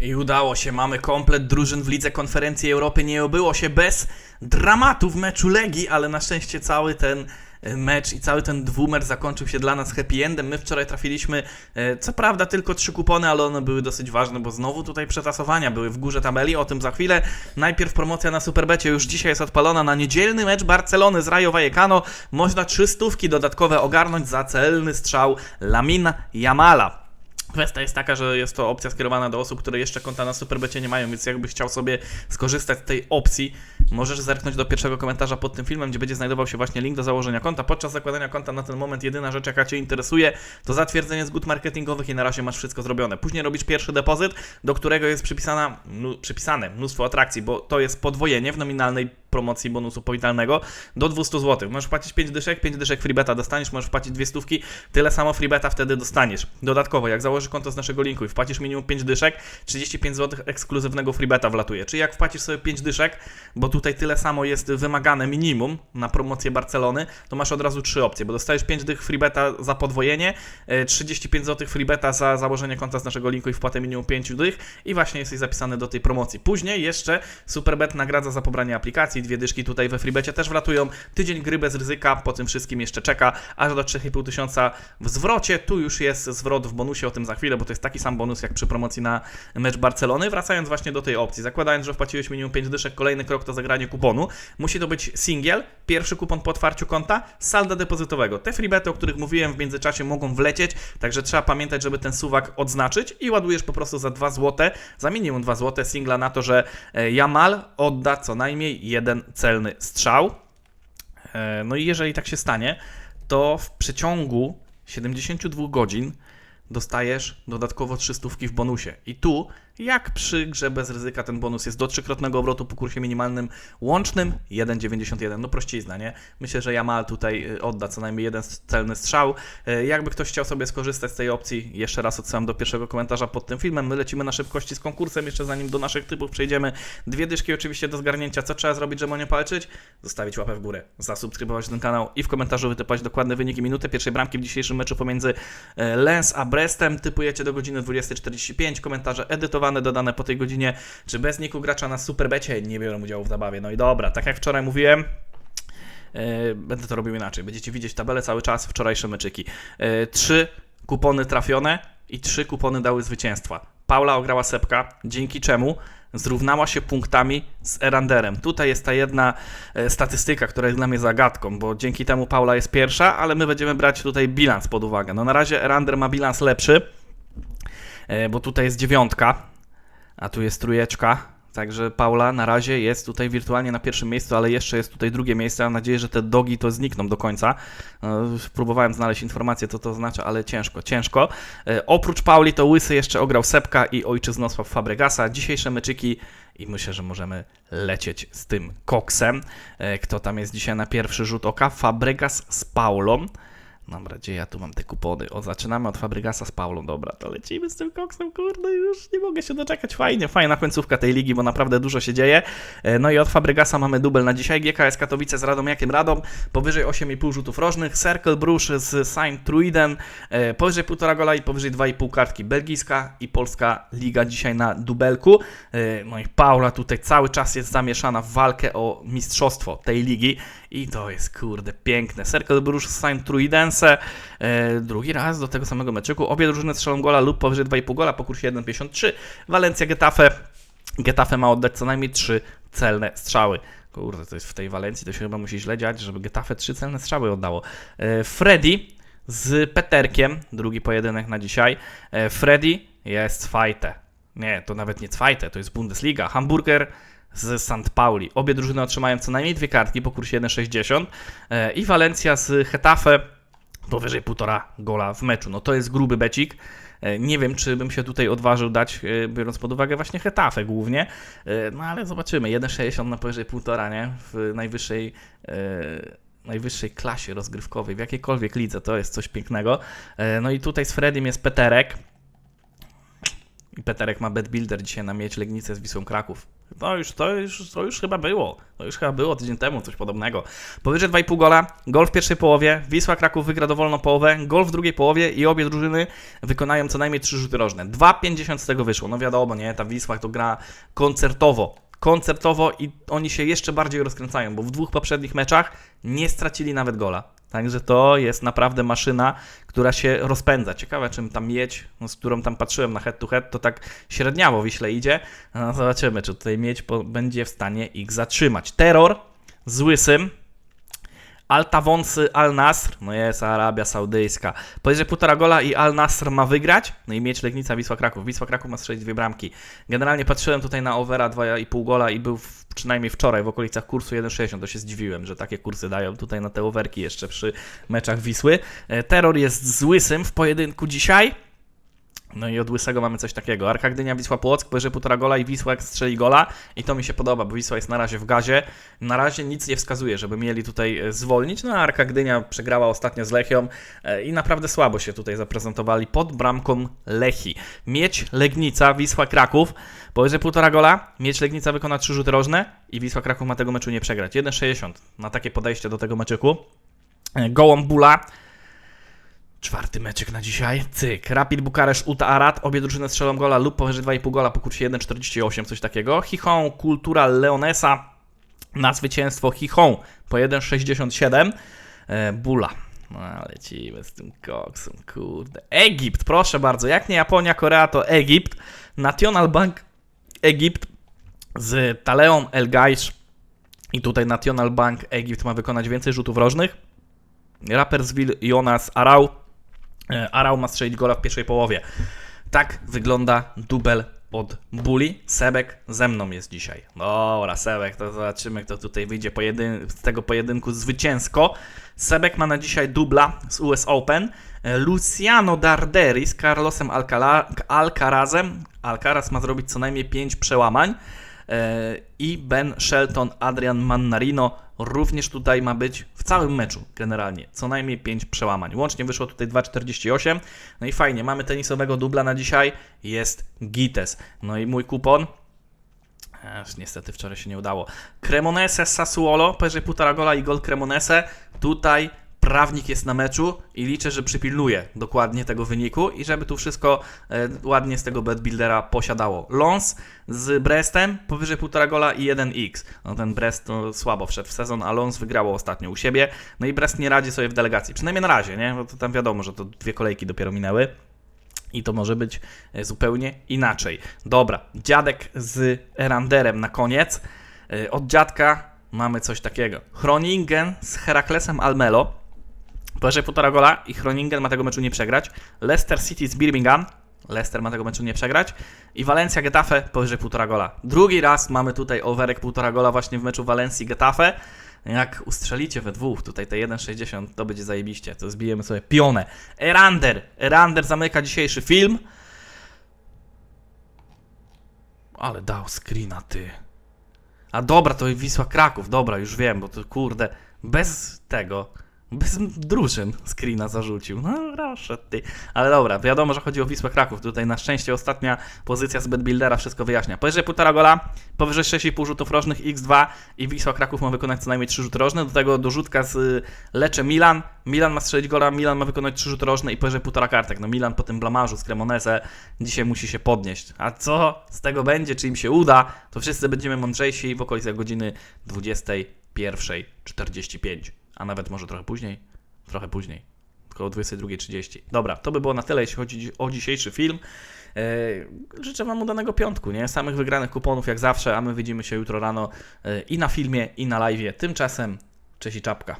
I udało się, mamy komplet drużyn w Lidze Konferencji Europy. Nie obyło się bez dramatu w meczu Legii, ale na szczęście cały ten e, mecz i cały ten dwumer zakończył się dla nas happy endem. My wczoraj trafiliśmy, e, co prawda tylko trzy kupony, ale one były dosyć ważne, bo znowu tutaj przetasowania były w górze tabeli, o tym za chwilę. Najpierw promocja na Superbecie już dzisiaj jest odpalona na niedzielny mecz Barcelony z Rayo Vallecano. Można trzy stówki dodatkowe ogarnąć za celny strzał Lamin Jamala. Kwestia jest taka, że jest to opcja skierowana do osób, które jeszcze konta na Superbecie nie mają, więc jakbyś chciał sobie skorzystać z tej opcji, możesz zerknąć do pierwszego komentarza pod tym filmem, gdzie będzie znajdował się właśnie link do założenia konta. Podczas zakładania konta na ten moment jedyna rzecz, jaka Cię interesuje, to zatwierdzenie zgód marketingowych i na razie masz wszystko zrobione. Później robisz pierwszy depozyt, do którego jest przypisana, nu, przypisane mnóstwo atrakcji, bo to jest podwojenie w nominalnej promocji bonusu powitalnego do 200 zł. Możesz płacić 5 dyszek, 5 dyszek freebeta dostaniesz, możesz płacić dwie stówki, tyle samo freebeta wtedy dostaniesz. Dodatkowo, jak założysz konto z naszego linku i wpłacisz minimum 5 dyszek, 35 zł ekskluzywnego freebeta wlatuje. Czyli jak wpłacisz sobie 5 dyszek, bo tutaj tyle samo jest wymagane minimum na promocję Barcelony, to masz od razu trzy opcje, bo dostajesz 5 dych freebeta za podwojenie, e, 35 zł freebeta za założenie konta z naszego linku i wpłatę minimum 5 dych i właśnie jesteś zapisany do tej promocji. Później jeszcze Superbet nagradza za pobranie aplikacji, dwie dyszki tutaj we freebecie też wlatują, tydzień gry bez ryzyka, po tym wszystkim jeszcze czeka, aż do 3,5 tysiąca w zwrocie, tu już jest zwrot w bonusie, o tym za chwilę, bo to jest taki sam bonus jak przy promocji na mecz Barcelony. Wracając właśnie do tej opcji, zakładając, że wpłaciłeś minimum 5 dyszek, kolejny krok to zagranie kuponu. Musi to być singiel, pierwszy kupon po otwarciu konta, salda depozytowego. Te freebety, o których mówiłem w międzyczasie mogą wlecieć, także trzeba pamiętać, żeby ten suwak odznaczyć i ładujesz po prostu za 2 zł, za minimum 2 zł singla na to, że e, Jamal odda co najmniej jeden celny strzał. E, No i jeżeli tak się stanie, to w przeciągu 72 godzin dostajesz dodatkowo 300 w bonusie. I tu, jak przy grze bez ryzyka, ten bonus jest do trzykrotnego obrotu po kursie minimalnym łącznym 1,91. No prościzna, nie? Myślę, że Jamal tutaj y, odda co najmniej jeden celny strzał. Y, Jakby ktoś chciał sobie skorzystać z tej opcji, jeszcze raz odsyłam do pierwszego komentarza pod tym filmem. My lecimy na szybkości z konkursem, jeszcze zanim do naszych typów przejdziemy. Dwie dyszki oczywiście do zgarnięcia. Co trzeba zrobić, żeby o nie palczyć? Zostawić łapę w górę, zasubskrybować ten kanał i w komentarzu wytypać dokładne wyniki minuty pierwszej bramki w dzisiejszym meczu pomiędzy e, Lens a Brestem. Typujecie do godziny 20.45. Komentarze edytowane, dodane po tej godzinie. Czy bez niku gracza na Superbecie nie biorą udziału w zabawie? No i dobra, tak jak wczoraj mówiłem, e, będę to robił inaczej. Będziecie widzieć tabelę cały czas, wczorajsze meczyki. E, Trzy kupony trafione i trzy kupony dały zwycięstwa. Paula ograła Sepka, dzięki czemu zrównała się punktami z Eranderem. Tutaj jest ta jedna e, statystyka, która jest dla mnie zagadką, bo dzięki temu Paula jest pierwsza, ale my będziemy brać tutaj bilans pod uwagę. No na razie Erander ma bilans lepszy, bo tutaj jest dziewiątka, a tu jest trójeczka. Także Paula na razie jest tutaj wirtualnie na pierwszym miejscu, ale jeszcze jest tutaj drugie miejsce. Mam nadzieję, że te dogi to znikną do końca. E, Próbowałem znaleźć informację, co to oznacza, ale ciężko, ciężko. E, Oprócz Pauli to Łysy jeszcze ograł Sepka i Ojczyznosław Fabregasa. Dzisiejsze meczyki i myślę, że możemy lecieć z tym koksem. E, Kto tam jest dzisiaj na pierwszy rzut oka? Fabregas z Paulą. Dobra, gdzie ja tu mam te kupony? O, zaczynamy od Fabrygasa z Paulą. Dobra, to lecimy z tym koksem, kurde, już nie mogę się doczekać. Fajnie, fajna końcówka tej ligi, bo naprawdę dużo się dzieje. E, No i od Fabrygasa mamy dubel na dzisiaj. GKS Katowice z Radomiakiem Radom, powyżej 8,5 rzutów rożnych. Circle Brusz z Saint Truiden, e, powyżej 1,5 gola i powyżej 2,5 kartki. Belgijska i polska liga dzisiaj na dubelku. E, No i Paula tutaj cały czas jest zamieszana w walkę o mistrzostwo tej ligi. I to jest, kurde, piękne. Circle Brusz z Saint Truidense. E, drugi raz do tego samego meczyku. Obie drużyny strzelą gola lub powyżej 2,5 gola po kursie 1,53. Walencja Getafe. Getafe ma oddać co najmniej 3 celne strzały. Kurde, to jest w tej Walencji, to się chyba musi źle dziać, żeby Getafe 3 celne strzały oddało. E, Freddy z Peterkiem, drugi pojedynek na dzisiaj. E, Freddy jest fajte. Nie, to nawet nie Zweite, to jest Bundesliga. Hamburger z St. Pauli. Obie drużyny otrzymają co najmniej dwie kartki po kursie 1,60 e, i Walencja z Hetafe powyżej 1,5 gola w meczu. No to jest gruby becik. E, Nie wiem, czy bym się tutaj odważył dać, e, biorąc pod uwagę właśnie Hetafę głównie, E, no ale zobaczymy. 1,60 na powyżej 1,5, nie? W najwyższej najwyższej klasie rozgrywkowej, w jakiejkolwiek lidze, to jest coś pięknego. No i tutaj z Freddym jest Peterek. I Peterek ma bet builder dzisiaj na mieć Legnicę z Wisłą Kraków. No już, to już, to już chyba było. To już chyba było tydzień temu, coś podobnego. Powyżej 2,5 gola, gol w pierwszej połowie, Wisła Kraków wygra dowolną połowę, gol w drugiej połowie i obie drużyny wykonają co najmniej trzy rzuty rożne. 2,50 z tego wyszło. No wiadomo, nie, ta Wisła to gra koncertowo. Koncertowo i oni się jeszcze bardziej rozkręcają, bo w dwóch poprzednich meczach nie stracili nawet gola. Także to jest naprawdę maszyna, która się rozpędza. Ciekawe, czym tam miedź, no, z którą tam patrzyłem na head to head, to tak średniawo Wiśle idzie. No, zobaczymy, czy tutaj po, będzie w stanie ich zatrzymać. Terror z Łysym. Altawonsy Al Nasr, no jest Arabia Saudyjska. Powyżej półtora gola i Al Nasr ma wygrać, no i mieć Legnica Wisła Kraków. Wisła Kraków ma strzelić dwie bramki. Generalnie patrzyłem tutaj na overa 2,5 gola i był w, przynajmniej wczoraj w okolicach kursu 1,60. To się zdziwiłem, że takie kursy dają tutaj na te overki jeszcze przy meczach Wisły. E, Terror jest z Łysym w pojedynku dzisiaj. No i od Łysego mamy coś takiego. Arka Gdynia, Wisła Płock, powyżej półtora gola i Wisła jak strzeli gola. I to mi się podoba, bo Wisła jest na razie w gazie. Na razie nic nie wskazuje, żeby mieli tutaj e, zwolnić. No a Arka Gdynia przegrała ostatnio z Lechią e, i naprawdę słabo się tutaj zaprezentowali pod bramką Lechi. Mieć Legnica, Wisła Kraków, powyżej półtora gola. Mieć Legnica wykona trzy rzuty rożne i Wisła Kraków ma tego meczu nie przegrać. 1,60 na takie podejście do tego meczyku. E, Gołąb Bula. Czwarty meczek na dzisiaj. Cyk. Rapid Bukaresz, Uta Arad. Obie drużyny strzelą gola lub powyżej 2,5 gola po kursie 1,48, coś takiego. Chichon, Kultura Leonesa na zwycięstwo Chichon po 1,67. E, Bula. No, lecimy z tym koksem, kurde. Egipt, proszę bardzo. Jak nie Japonia, Korea, to Egipt. National Bank Egipt z Taleon El Gaish. I tutaj National Bank Egipt ma wykonać więcej rzutów rożnych. Rapperswil Jonas Arau. E, Arau ma strzelić gola w pierwszej połowie. Tak wygląda dubel od Buli. Sebek ze mną jest dzisiaj. Dobra, Sebek, to zobaczymy, kto tutaj wyjdzie pojedyn- z tego pojedynku zwycięsko. Sebek ma na dzisiaj dubla z US Open. E, Luciano Darderi z Carlosem Alcala- Alcarazem. Alcaraz ma zrobić co najmniej 5 przełamań. E, I Ben Shelton, Adrian Mannarino również tutaj ma być w całym meczu generalnie. Co najmniej 5 przełamań. Łącznie wyszło tutaj 2,48. No i fajnie, mamy tenisowego dubla na dzisiaj. Jest Gites. No i mój kupon. Aż niestety wczoraj się nie udało. Cremonese Sassuolo, powyżej półtora gola i gol Cremonese. Tutaj prawnik jest na meczu i liczę, że przypilnuje dokładnie tego wyniku i żeby tu wszystko e, ładnie z tego betbuildera posiadało. Lons z Brestem, powyżej półtora gola i 1x. No ten Brest to słabo wszedł w sezon, a Lons wygrało ostatnio u siebie. No i Brest nie radzi sobie w delegacji, przynajmniej na razie, nie? Bo to tam wiadomo, że to dwie kolejki dopiero minęły. I to może być e, zupełnie inaczej. Dobra, dziadek z Eranderem na koniec. E, Od dziadka mamy coś takiego. Chroningen z Heraklesem Almelo. Powyżej półtora gola i Chroningen ma tego meczu nie przegrać. Leicester City z Birmingham. Leicester ma tego meczu nie przegrać. I Valencia Getafe powyżej półtora gola. Drugi raz mamy tutaj overek półtora gola właśnie w meczu Walencji Getafe. Jak ustrzelicie we dwóch, tutaj te 1,60 to będzie zajebiście. To zbijemy sobie pionę. Erander. Erander zamyka dzisiejszy film. Ale dał screena, ty. A dobra, to Wisła Kraków. Dobra, już wiem, bo to kurde, bez tego, bez drużyn screena zarzucił. No proszę ty. Ale dobra, wiadomo, że chodzi o Wisłę Kraków. Tutaj na szczęście ostatnia pozycja z Betbuildera wszystko wyjaśnia. Powyżej półtora gola, powyżej 6,5 rzutów rożnych x2 i Wisła Kraków ma wykonać co najmniej 3 rzuty rożne. Do tego dorzutka z y, Lecze Milan. Milan ma strzelić gola, Milan ma wykonać 3 rzuty rożne i powyżej półtora kartek. No Milan po tym blamarzu z Cremonese dzisiaj musi się podnieść. A co z tego będzie, czy im się uda, to wszyscy będziemy mądrzejsi w okolicach godziny 21.45. A nawet może trochę później? Trochę później. Około 22.30. Dobra, to by było na tyle, jeśli chodzi o dzisiejszy film. Eee, życzę Wam udanego piątku, nie? Samych wygranych kuponów jak zawsze, a my widzimy się jutro rano e, i na filmie, i na live. Tymczasem, cześć i czapka.